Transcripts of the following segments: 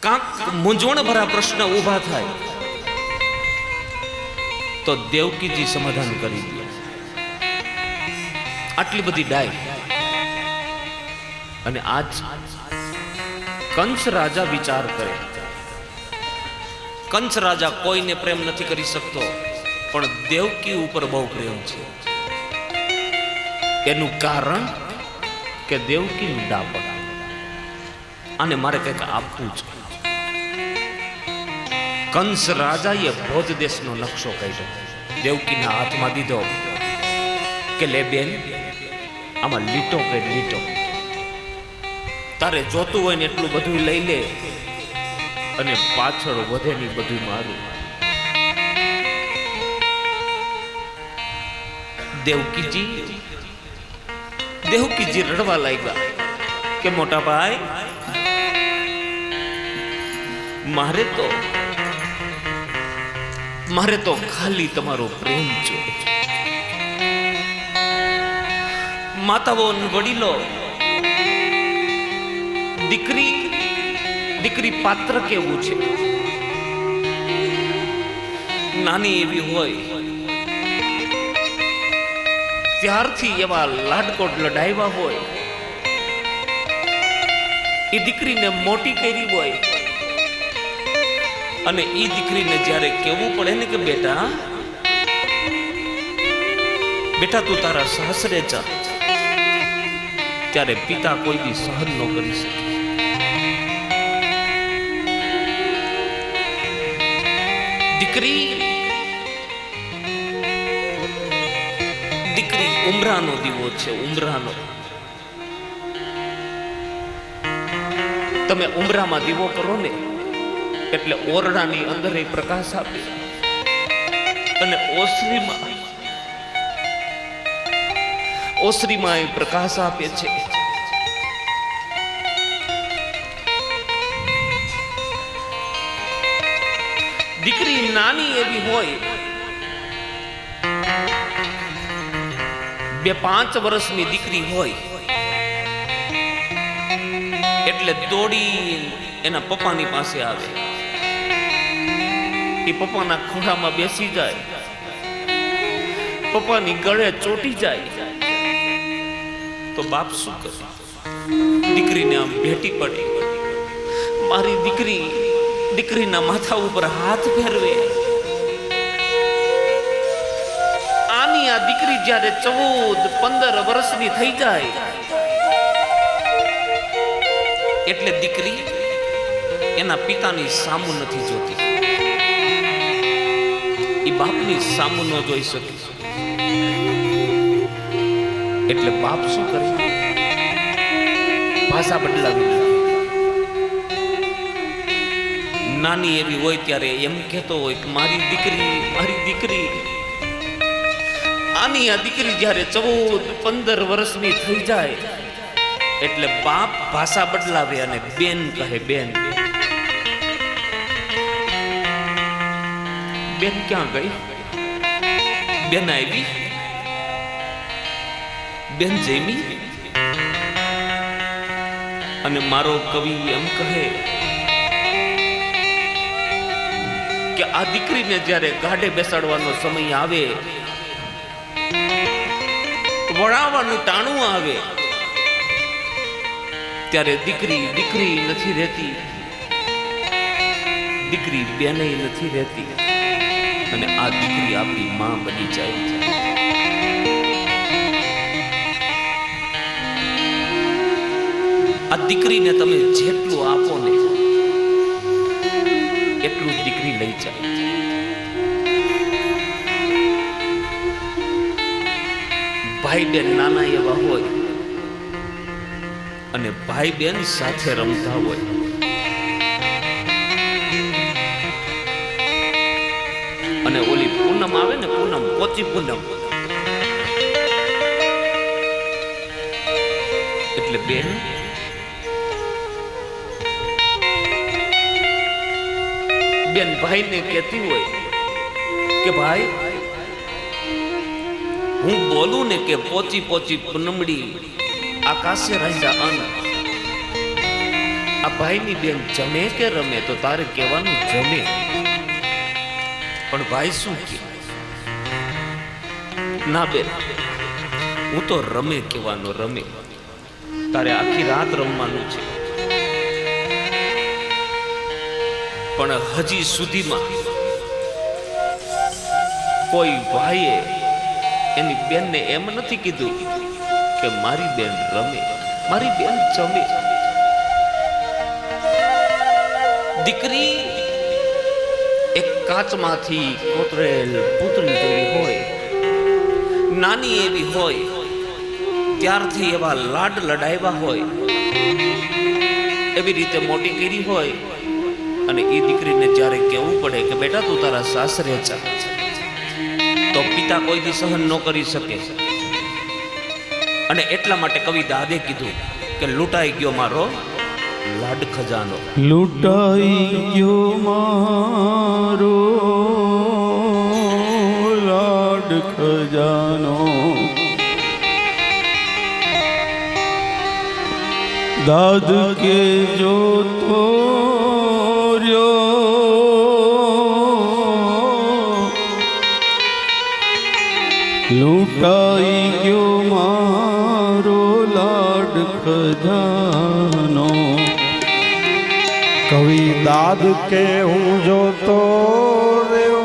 કાંક મૂંઝવણ ભરા પ્રશ્ન ઊભા થાય તો દેવકીજી સમાધાન કરી દે. આટલી બધી ડાય. અને આજ કંસ રાજા વિચાર કરે. કંસ રાજા કોઈને પ્રેમ નથી કરી શકતો, પણ દેવકી ઉપર બહુ પ્રેમ છે. એનું કારણ કે દેવકીનું ડાપણ. અને મારે કંઈક આપવું છે. કંસ રાજાએ ભોજ દેશનો નકશો કાઢ્યો દેવકીના હાથમાં દીધો. કે લે બેન, આમાં લીટો કે લીટો? તારે જોતું હોય ને એટલું બધું લઈ લે અને પાછળ વધે ની બધું મારું. દેવકીજી દેવકીજી રડવા લાગ્યા કે મોટા ભાઈ, મારે તો મારે તો ખાલી તમારો પ્રેમ જોઈએ માતાઓ વડીલો, દીકરી દીકરી પાત્ર કેવું છે? નાની એવી હોય, ત્યારથી એવા લાડકોટ લડાવ્યા હોય, એ દીકરીને મોટી કરી હોય અને એ દીકરીને જ્યારે કેવું પડે ને કે બેટા બેટા તું તારા સાસરે જા. ત્યારે પિતા કોઈ બી સહન ન કરી શકે. દીકરી દીકરી ઉમરાનો દીવો છે, ઉમરાનો. તમે ઉમરામાં દીવો કરો ને એટલે ઓરડાની અંદર એ પ્રકાશ આપે. અને ઓસરીમાં ઓસરીમાં એ પ્રકાશ આપે છે. દીકરી નાની એવી હોય, બે પાંચ વર્ષની દીકરી હોય, એટલે દોડી એના પપ્પાની પાસે આવે. એ પપ્પાના ખોળામાં બેસી જાય. પપ્પાની ગળે ચોટી જાય. તો બાપ શું કરે? દીકરીને આમ ભેટી પડે. મારી દીકરી દીકરીના માથા ઉપર હાથ ફેરવે. આની આ દીકરી જ્યારે ચૌદ, પંદર વર્ષની થઈ જાય, એટલે દીકરી એના પિતાની સામુ નથી જોતી. એ બાપની સામુ ન જોઈ શકીશ એટલે બાપ શું કરે? ભાષા બદલાવી નાની એવી હોય ત્યારે એમ કહેતો હોય કે મારી દીકરી મારી દીકરી. આની આ દીકરી જ્યારે ચૌદ, પંદર વર્ષની થઈ જાય, એટલે બાપ ભાષા બદલાવે અને બેન કહે બેન. બેન ક્યાં ગઈ? બેન આવી? બેન જમી? અને મારો કવિ એમ કહે કે આ દીકરીને જ્યારે ગાડે બેસાડવાનો સમય આવે, વળાવવાનું ટાણું આવે, ત્યારે દીકરી દીકરી નથી રહેતી. દીકરી બેને નથી રહેતી. અને આ દીકરી આપણી માં બની જાય આ દીકરીને તમે જેટલું આપો ને એટલું દીકરી લઈ જાય. ભાઈ બેન નાના એવા હોય અને ભાઈ બેન સાથે રમતા હોય અને ઓલી પૂનમ આવે ને પૂનમ પોચી પૂનમ. એટલે બેન? બેન ભાઈને કહેતી હોય કે ભાઈ, હું બોલું ને કે પોચી પોચી પૂનમડી આકાશે રાજા અન. આ ભાઈની બેન જમે કે રમે તો તારે કહેવાનું જમે. પણ ભાઈ શું કે? ના બેન, હું તો રમે કહેવાનો રમે. તારે આખી રાત રમવાનું છે. પણ હજી સુધીમાં કોઈ ભાઈએ એની બેનને એમ નથી કીધું કે મારી બેન રમે, મારી બેન જમે. દીકરી કાચમાંથી કોતરેલ પૂતળી જેવી હોય, નાની એવી હોય, ત્યારથી એવા લાડ લડાવ્યા હોય, એવી રીતે મોટી કરી હોય, અને એ દીકરીને જ્યારે કહેવું પડે કે બેટા તું તારા સાસરે જા, તો પિતા કોઈ દી સહન ન કરી શકે. અને એટલા માટે કવિ દાદે કીધું કે લૂંટાઈ ગયો મારો લાડ ખજાનો. લૂંટાઈ ગયો મારો લાડ ખજાનો. દાદ કે જો તો લૂંટાઈ ગયો મારો લાડ ખજાનો દાદ કે હું જોતો રહ્યો.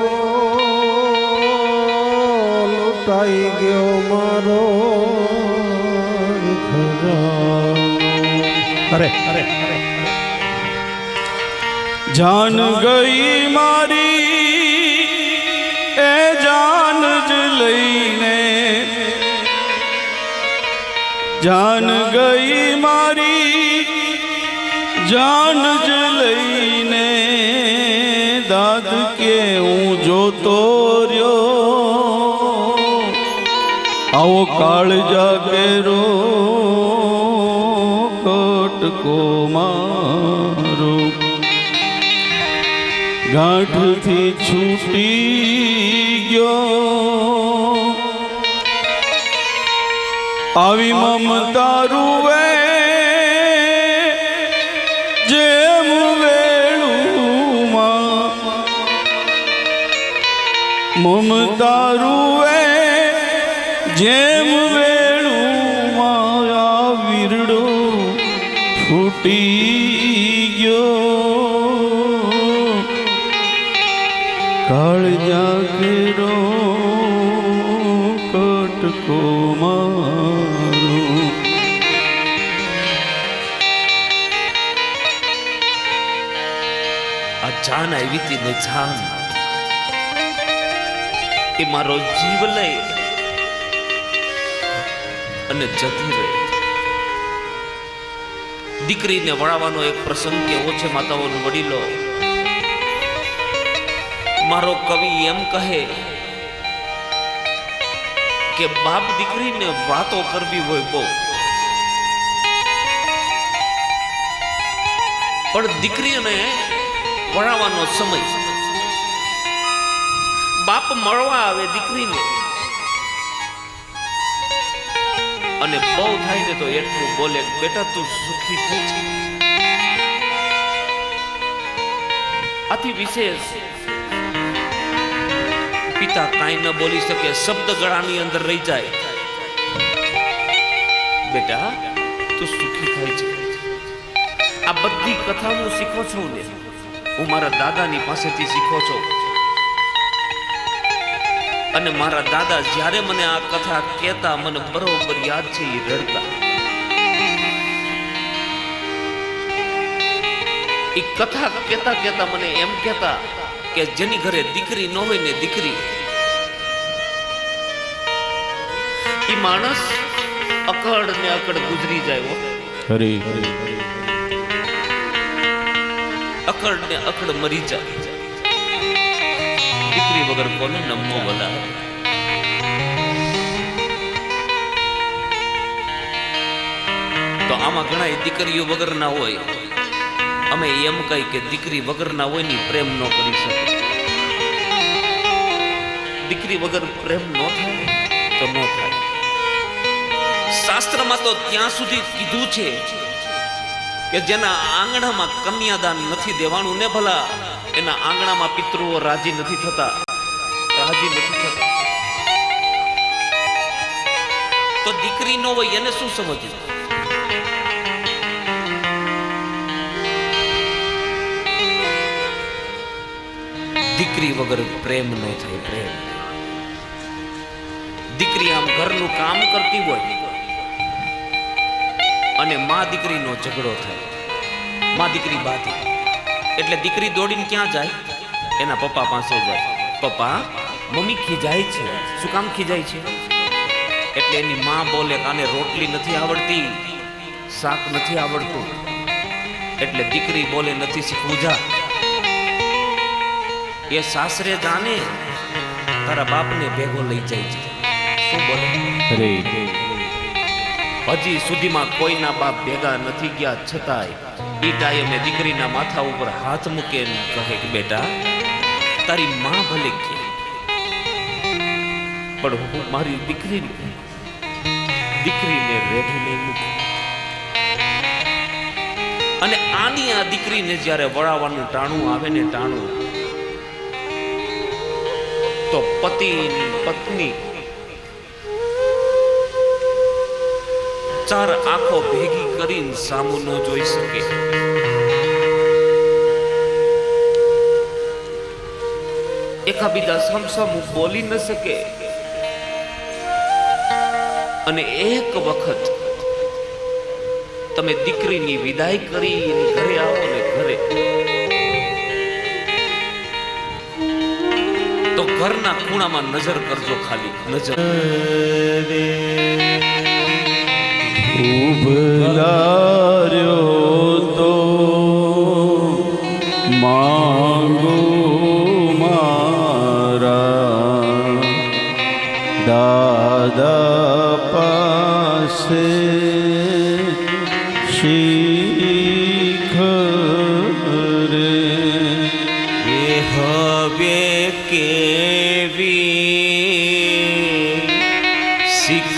લૂંટાઈ ગયો મારો અરે અરે. જાન ગઈ મારી, એ જાન જ લઈને. જાન ગઈ મારી જાન જ લઈને દાદ કે હું જોતો રહ્યો. આવો કાળજા કેરો, કટકો મારો. ગાંઠથી છૂટી ગયો. આવી મમતા રૂવે મમતા એ જેમ વેણુમાં માયા વીરડો ફૂટી ગયો. કાળજા કેરો કટકો મારું. આ જાન આવી હતી ને જાન. એ મારો જીવ લઈ અને જતી રહે. દીકરીને વળાવવાનો એક પ્રસંગ કેવો છે, માતાઓનો વડીલો? મારો કવિ એમ કહે કે બાપ દીકરીને વાતો કરવી હોય બહુ. પણ દીકરીને વળાવવાનો સમય બાપ મળવા આવે દીકરીને. અને બહુ થાય ને તો એટલું બોલે બેટા, તું સુખી થઈ છે આથી વિશેષ પિતા કાંઈ ન બોલી શકે, શબ્દ ગળાની અંદર રહી જાય. બેટા, તું સુખી થાય છે આ બધી કથા હું શીખો છું ને. હું મારા દાદાની પાસેથી શીખો છું. અને મારા દાદા જ્યારે મને આ કથા કહેતા મને બરોબર યાદ છે એ રડતા. એ કથા કહેતા કહેતા મને એમ કહેતા કે જેની ઘરે દીકરી ન હોય ને દીકરી એ માણસ અકડ ને અકડ ગુજરી જાય હો. હરે અકડ ને અકડ મરી જાય. દીકરી વગર કોને નમવો બોલા તો આમાં ઘણા દીકરીઓ વગર ના હોય. અમે એમ કહી કે દીકરી વગરના હોયની પ્રેમ ન કરી શકે. દીકરી વગર પ્રેમ ન થાય તો ન થાય. શાસ્ત્રમાં તો ત્યાં સુધી કીધું છે કે જેના આંગણામાં કન્યાદાન નથી દેવાનું ને ભલા એના આંગણામાં પિતૃઓ રાજી નથી થતા. રાજી નથી થતા. તો દીકરી નો હોય એને શું સમજવું? દીકરી વગર પ્રેમ ન થાય, પ્રેમ. દીકરી આમ ઘરનું કામ કરતી હોય અને મા દીકરીનો ઝઘડો થાય. માં દીકરી બાધી. એટલે દીકરી દોડીને ક્યાં જાય? એના પપ્પા પાસે જાય. પપ્પા મમ્મી ખીજાય છે. શું કામ ખીજાય છે? એટલે એની માં બોલે કાને રોટલી નથી આવડતી શાક નથી આવડતું. એટલે દીકરી બોલે નથી શીખવું જા. એ સાસરે જાને તારા બાપને ભેગો લઈ જાય છે. શું બોલે? હજી સુધીમાં કોઈના બાપ ભેગા નથી ગયા છતાંય ઈ એમને દીકરીના માથા ઉપર હાથ મૂકે એમ કહે કે, બેટા, તારી માં ભલે કે, પણ હું મારી દીકરી દીકરીને રેઢી નહીં મૂકું. અને આની આ દીકરીને જ્યારે વળાવવાનું ટાણું આવે ને ટાણું, તો પતિ પત્ની ચાર આંખો ભેગી કરીને સામુ ન જોઈ શકે. એકાબીજા સમસમ બોલી ન શકે. અને એક વખત તમે દીકરીની વિદાય કરી ઘરે આવો ને ઘરે. તો ઘરના ખૂણામાં નજર કરજો ખાલી, નજર. ઉભલાર્યો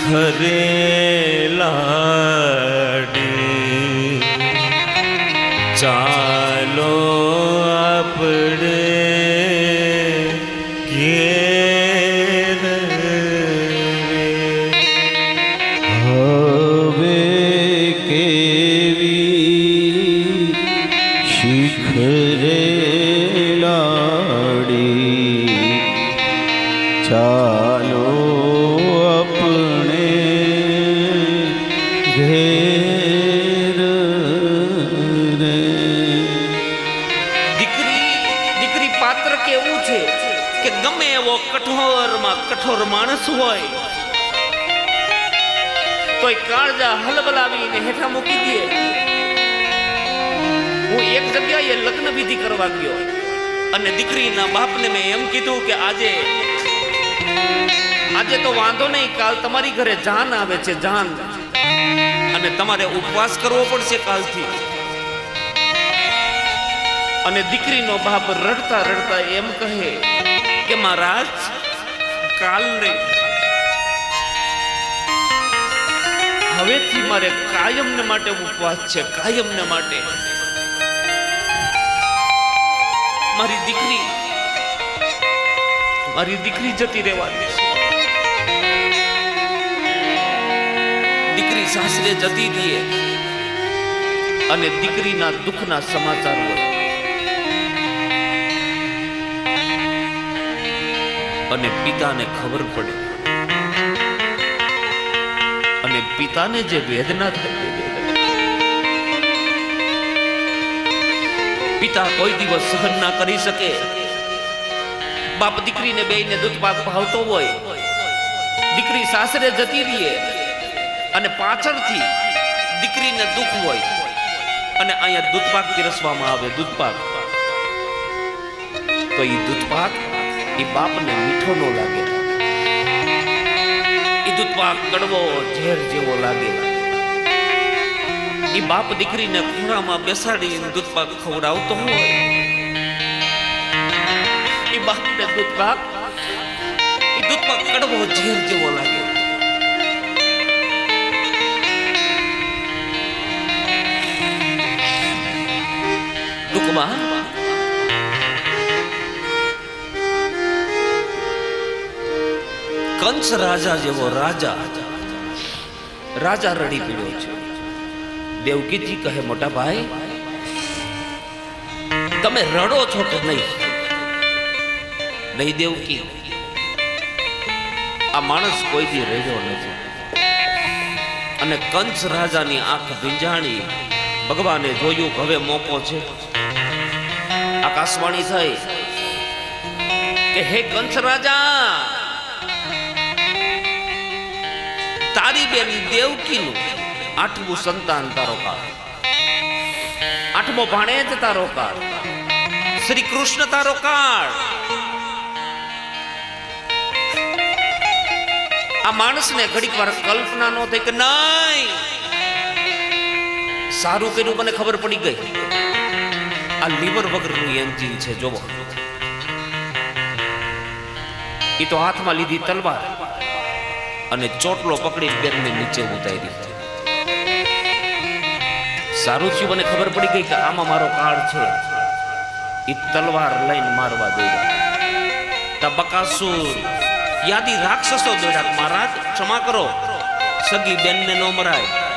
શિખરે લાડી. ચાલો આપણે ચાલો કઠોર માણસ હોય, તોય કાળજા હલબલાવીને હેઠા મૂકી દે. હું એક જગ્યાએ લગ્ન વિધિ કરવા ગયો અને દીકરીના બાપને મેં એમ કીધું કે આજે આજે તો વાંધો નહીં, કાલ તમારી ઘરે જાન આવે છે, જાન. અને તમારે ઉપવાસ કરવો પડશે કાલથી. અને દીકરીનો બાપ રડતા રડતા એમ કહે કે, મહારાજ કાલ નહીં હવેથી મારે કાયમને માટે ઉપવાસ છે, કાયમને માટે. મારી દીકરી મારી દીકરી જતી રહેવાની છે. દીકરી સાસરે જતી દે અને દીકરીના દુઃખના સમાચાર હોય. અને પિતાને ખબર પડે. અને પિતાને જે વેદના થાય પિતા કોઈ દિવસ સહન ના કરી શકે. બાપ દીકરીને બેયને દૂધપાક ભાવતો હોય. દીકરી સાસરે જતી રહીએ અને પાછળથી દીકરીને દુઃખ હોય. અને અહીંયા દૂધપાક પીરસવામાં આવે, દૂધપાક. તો એ દૂધપાક એ બાપને મીઠો નો લાગે. એ દૂધપાક કડવો ઝેર જેવો લાગે. એ બાપ દીકરીને ખૂણામાં બેસાડીને દૂધપાક ખવડાવતો હોય. એ બાપને દૂધપાક એ દૂધપાક કડવો ઝેર જેવો લાગે. ટૂંકમાં કંસ રાજા જેવો રાજા રાજા રડી પીડ્યો છે. દેવકીજી કહે, મોટા ભાઈ, તમે રડો છો કે નહીં? નહીં દેવકી, આ માણસ કોઈ દી રહ્યો નથી. અને કંસ રાજાની આંખ ભીંજાણી ભગવાને જોયું હવે મોકો છે. આકાશવાણી થઈ કે, હે કંસ રાજા બેન દેવકીનું? આઠમું સંતાન તારો કાળ. આઠમો ભાણેજ તારો કાળ. શ્રી કૃષ્ણ તારો કાળ. આ માણસને ઘડીક વાર કલ્પના નો થઈ કે નહીં. સારું કર્યું, મને ખબર પડી ગઈ. આ લીવર વગરનું એન્જિન છે, જોવો. એ તો હાથમાં લીધી તલવાર. અને ચોટલો પકડી બેનને નીચે ઉતારી સારું થયું મને ખબર પડી ગઈ કે આમાં મારો કાળ છે. એ તલવાર લઈને મારવા દઈ તબકાસુર યાદી રાક્ષસો દોડ્યા મહારાજ, ક્ષમા કરો. સગી બેનને ન મરાય.